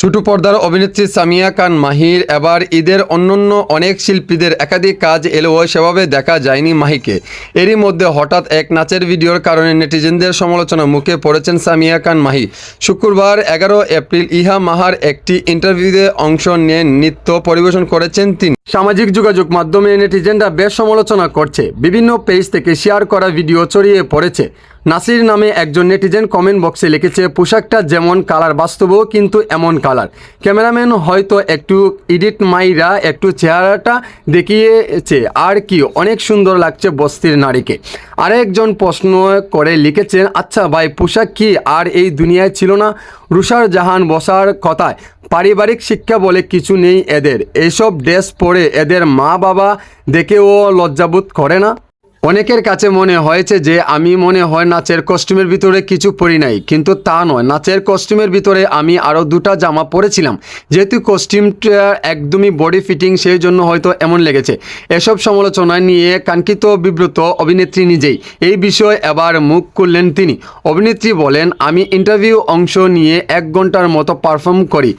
ছোট পর্দার অভিনেত্রী সামিয়া খান, মাহির, এবার ঈদের অন্যান্য অনেক শিল্পীদের একাধিক কাজ এলেও সেভাবে দেখা যায়নি মাহিকে। এরই মধ্যে হঠাৎ এক নাচের ভিডিওর কারণে নেটিজেনদের সমালোচনা মুখে পড়েছেন সামিয়া খান মাহি শুক্রবার এগারো এপ্রিল ইহা মাহার একটি ইন্টারভিউতে অংশ নিয়ে নৃত্য পরিবেশন করেছেন তিনি। সামাজিক যোগাযোগ মাধ্যমে নেটিজেনরা বেশ সমালোচনা করছে। বিভিন্ন পেজ থেকে শেয়ার করা ভিডিও ছড়িয়ে পড়েছে। নাসির নামে একজন নেটিজেন কমেন্ট বক্সে লিখেছে, পোশাকটা যেমন কালার, বাস্তবও কিন্তু এমন কালার। ক্যামেরাম্যান হয়তো একটু এডিট মাইরা একটু চেহারাটা দেখিয়েছে, আর কি, অনেক সুন্দর লাগছে বস্তির নারীকে। আরেকজন প্রশ্ন করে লিখেছেন আচ্ছা ভাই, পোশাক কি আর এই দুনিয়ায় ছিল না? রুষার জাহান বসার কথায়, পারিবারিক শিক্ষা বলে কিছু নেই এদের। এসব ড্রেস পরে এদের মা বাবা দেখেও লজ্জাবোধ করে না? অনেকের কাছে মনে হয়েছে যে আমি মনে হয় নাচের কস্টিউমের ভিতরে কিছু পরি নাই, কিন্তু তা নয়। নাচের কস্টিউমের ভিতরে আমি আরও দুটা জামা পরেছিলাম। যেহেতু কস্টিউমটা একদমই বডি ফিটিং সেই জন্য হয়তো এমন লেগেছে। এসব সমালোচনা নিয়ে কাঙ্ক্ষিত বিব্রত অভিনেত্রী নিজেই। এই বিষয়ে এবার মুখ খুললেন তিনি। অভিনেত্রী বলেন, আমি ইন্টারভিউ অংশ নিয়ে এক ঘণ্টার মতো পারফর্ম করি।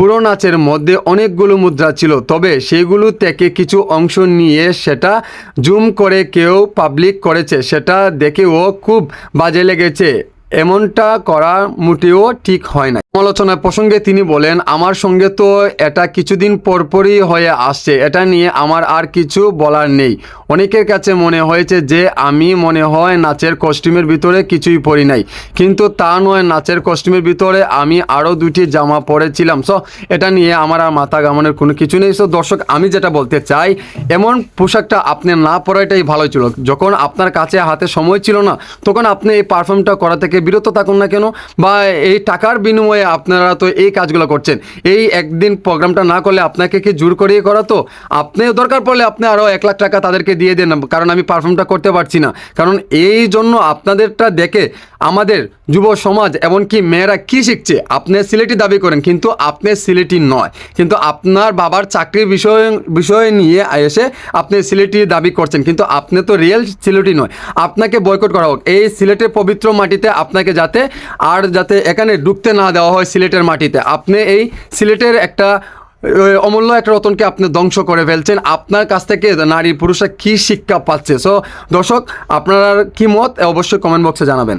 পুরো নাচের মধ্যে অনেকগুলো মুদ্রা ছিল, তবে সেগুলো থেকে কিছু অংশ নিয়ে সেটা জুম করে কেউ পাবলিক করেছে। সেটা দেখেও খুব বাজে লেগেছে। এমনটা করা মোটেও ঠিক হয় না সমালোচনার প্রসঙ্গে তিনি বলেন, আমার সঙ্গে তো এটা কিছুদিন পরপরই হয়ে আসছে। এটা নিয়ে আমার আর কিছু বলার নেই। অনেকের কাছে মনে হয়েছে যে আমি মনে হয় নাচের কস্টিউমের ভিতরে কিছুই পরি নাই। কিন্তু তা নয়, নাচের কস্টিউমের ভিতরে আমি আরও দুটি জামা পরেছিলাম। সো, এটা নিয়ে আমার আর মাথা গামানোর কোনো কিছু নেই। সো, দর্শক, আমি যেটা বলতে চাই, এমন পোশাকটা আপনি না পরাটাই ভালো ছিল। যখন আপনার কাছে হাতে সময় ছিল না, তখন আপনি এই পারফর্মটা করা থেকে বিরত থাকুন না কেন? বা এই টাকার বিনিময়ে আপনারা তো এই কাজগুলো করছেন। এই একদিন প্রোগ্রামটা না করলে আপনাকে কি জোর করিয়ে করা তো? আপনি দরকার পড়লে আপনি আরও এক লাখ টাকা তাদেরকে দিয়ে দেন, কারণ আমি পারফর্মটা করতে পারছি না। কারণ এই জন্য আপনাদেরটা দেখে আমাদের যুব সমাজ, এমনকি মেয়েরা কি শিখছে? আপনি সিলেটি দাবি করেন, কিন্তু আপনি সিলেটি নয়। কিন্তু আপনার বাবার চাকরির বিষয় বিষয় নিয়ে এসে আপনি সিলেটি দাবি করছেন, কিন্তু আপনি তো রিয়েল সিলেটি নয়। আপনাকে বয়কট করা হোক। এই সিলেটের পবিত্র মাটিতে আপনাকে যাতে আর যাতে এখানে ঢুকতে না দেওয়া হয় সিলেটের মাটিতে। আপনি এই সিলেটের একটা অমূল্য একটা রতনকে আপনি ধ্বংস করে ফেলছেন। আপনার কাছ থেকে নারী পুরুষরা কী শিক্ষা পাচ্ছে? সো দর্শক, আপনার কি মত? অবশ্যই কমেন্ট বক্সে জানাবেন।